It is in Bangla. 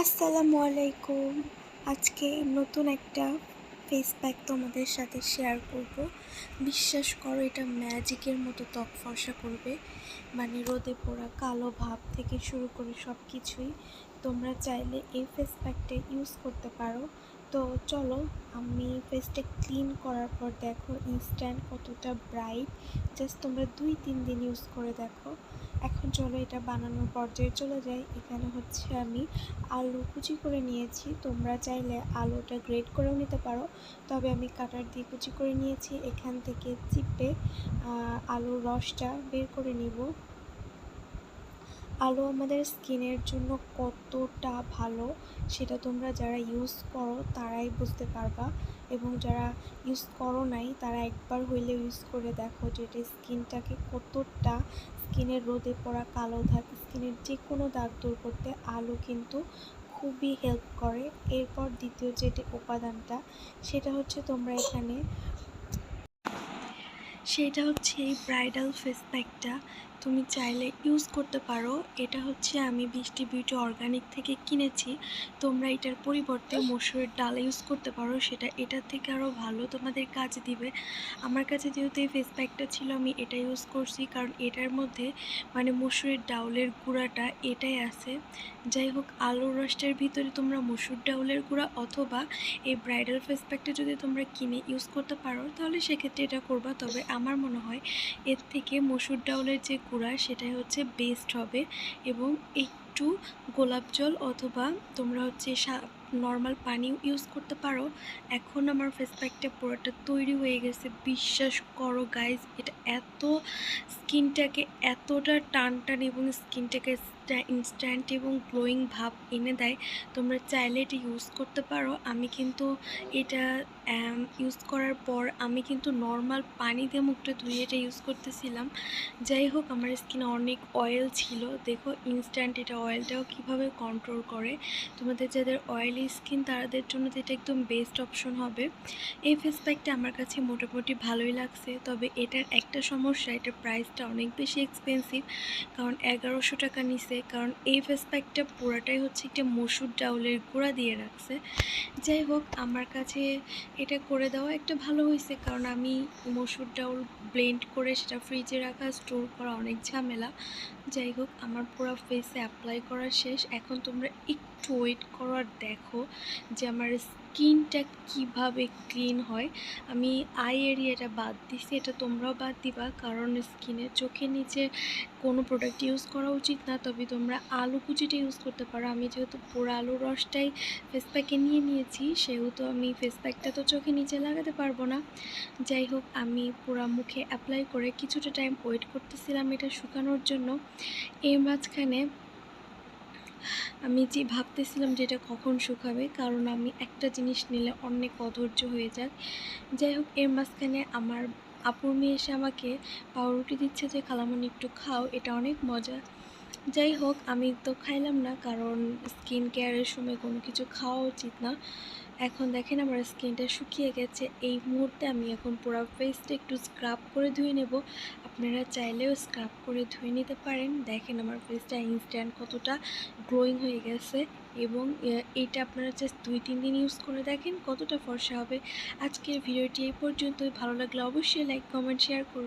আসসালামু আলাইকুম। আজকে নতুন একটা ফেস প্যাক তোমাদের সাথে শেয়ার করব। বিশ্বাস করো, এটা ম্যাজিকের মতো ত্বক ফর্সা করবে। মানে রোদে পোড়া কালো ভাব থেকে শুরু করে সব কিছুই তোমরা চাইলে এই ফেস প্যাকটা ইউজ করতে পারো। তো চলো, আমি ফেসটা ক্লিন করার পর দেখো ইনস্ট্যান্ট কতটা ব্রাইট জাস্ট তোমরা দুই, তিন দিন ইউজ করে দেখো। এখন চলো এটা বানানোর পর্যায়ে চলে যাই। এখানে হচ্ছে আমি আলু কুচি করে নিয়েছি। তোমরা চাইলে আলুটা গ্রেড করেও নিতে পারো। তবে আমি কাটার দিয়ে কুচি করে নিয়েছি। এখান থেকে চিপে আলুর রসটা বের করে নিব। আলু আমাদের স্কিনের জন্য কতটা ভালো, সেটা তোমরা যারা ইউজ করো তারাই বুঝতে পারবা। এবং যারা ইউজ করো নাই, তারা একবার হইলে ইউজ করে দেখো যে এটা স্কিনটাকে কতটা স্কিনের রোদে পড়া কালো দাগ স্কিনের যে কোনো দাগ দূর করতে আলু কিন্তু খুবই হেল্প করে। এরপর দ্বিতীয় যেটি উপাদানটা, সেটা হচ্ছে তোমরা এখানে, সেটা হচ্ছে এই ব্রাইডাল ফেস প্যাকটা তুমি চাইলে ইউজ করতে পারো। এটা হচ্ছে আমি বৃষ্টি বিউটি অর্গানিক থেকে কিনেছি। তোমরা এটার পরিবর্তে মসুরের ডাল ইউজ করতে পারো। সেটা এটার থেকে আরও ভালো তোমাদের কাজ দিবে। আমার কাছে যেহেতু এই ফেস প্যাকটা ছিল, আমি এটা ইউজ করছি। কারণ এটার মধ্যে মানে মসুরের ডাউলের গুঁড়াটা এটাই আছে। যাই হোক, আলুর রসটার ভিতরে তোমরা মসুর ডাউলের গুঁড়া অথবা এই ব্রাইডাল ফেস প্যাকটা যদি তোমরা কিনে ইউজ করতে পারো, তাহলে সেক্ষেত্রে এটা করবা। তবে আমার মনে হয় এর থেকে মসুর ডাউলের যে গুঁড়া সেটাই হচ্ছে বেস্ট হবে এবং একটু গোলাপ জল অথবা তোমরা হচ্ছে নর্মাল পানিও ইউজ করতে পারো। এখন আমার ফেস প্যাকটা পুরোটা তৈরি হয়ে গেছে। বিশ্বাস করো গাইজ এটা এত স্কিনটাকে এতটা টান টান এবং স্কিনটাকে ইনস্ট্যান্ট এবং গ্লোয়িং ভাব এনে দেয়, তোমরা চাইলে এটা ইউজ করতে পারো। আমি কিন্তু এটা ইউজ করার পর আমি কিন্তু নর্মাল পানি দিয়ে মুখটা ধুয়ে এটা ইউজ করতেছিলাম। যাই হোক, আমার স্কিনে অনেক অয়েল ছিল। দেখো ইনস্ট্যান্ট এটা অয়েলটাও কীভাবে কন্ট্রোল করে। তোমাদের যাদের অয়েলি স্কিন তাদের জন্য তো এটা একদম বেস্ট অপশন হবে। এই ফেস প্যাকটা আমার কাছে মোটামুটি ভালোই লাগছে। তবে এটার একটা সমস্যা, এটার প্রাইসটা অনেক বেশি এক্সপেন্সিভ কারণ এগারোশো টাকা নিছে কারণ এই ফেস প্যাকটা পুরাটাই হচ্ছে একটা মসুর ডাউলের গুঁড়া দিয়ে রাখছে। যাই হোক, আমার কাছে এটা করে দেওয়া একটা ভালো হয়েছে কারণ আমি মসুর ডাউল ব্লেন্ড করে সেটা ফ্রিজে রাখা, স্টোর করা অনেক ঝামেলা। যাই হোক, আমার পুরো ফেসে অ্যাপ্লাই করা শেষ। এখন তোমরা একটু ওয়েট করার দেখো যে আমার স্কিনটা কীভাবে ক্লিন হয়। আমি আই এরিয়াটা বাদ দিছি, এটা তোমরাও বাদ দিবা কারণ স্কিনের চোখের নিচে কোনো প্রোডাক্ট ইউজ করা উচিত না। তবে তোমরা আলু কুচিটা ইউজ করতে পারো। আমি যেহেতু পোড়া আলুর রসটাই ফেস প্যাকে নিয়ে নিয়েছি, সেহেতু আমি ফেস প্যাকটা তো চোখে নিচে লাগাতে পারব না। যাই হোক, আমি পুরো মুখে অ্যাপ্লাই করে কিছুটা টাইম ওয়েট করতেছিলাম এটা শুকানোর জন্য। এই মাঝখানে আমি যে ভাবতেছিলাম যে এটা কখন শুকাবে, কারণ আমি একটা জিনিস নিলে অনেক অধৈর্য হয়ে যায় যাই হোক, এর মাঝখানে আমার আপুর মেয়ে এসে আমাকে পাউরুটি দিচ্ছে যে খালামনি একটু খাও, এটা অনেক মজা। যাই হোক, আমি তো খাইলাম না কারণ স্কিন কেয়ারের সময় কোনো কিছু খাওয়া উচিত না। এখন দেখেন আমার স্কিনটা শুকিয়ে গেছে। এই মুহূর্তে আমি এখন পুরো ফেসটা একটু স্ক্রাব করে ধুয়ে নেব। আপনারা চাইলেও স্ক্রাব করে ধুয়ে নিতে পারেন। দেখেন আমার ফেসটা ইনস্ট্যান্ট কতটা গ্রোয়িং হয়ে গেছে এবং এইটা আপনারা জাস্ট দুই, তিন দিন ইউজ করে দেখেন কতটা ফর্সা হবে। আজকের ভিডিওটি এই পর্যন্তই। ভালো লাগলে অবশ্যই লাইক কমেন্ট শেয়ার করুন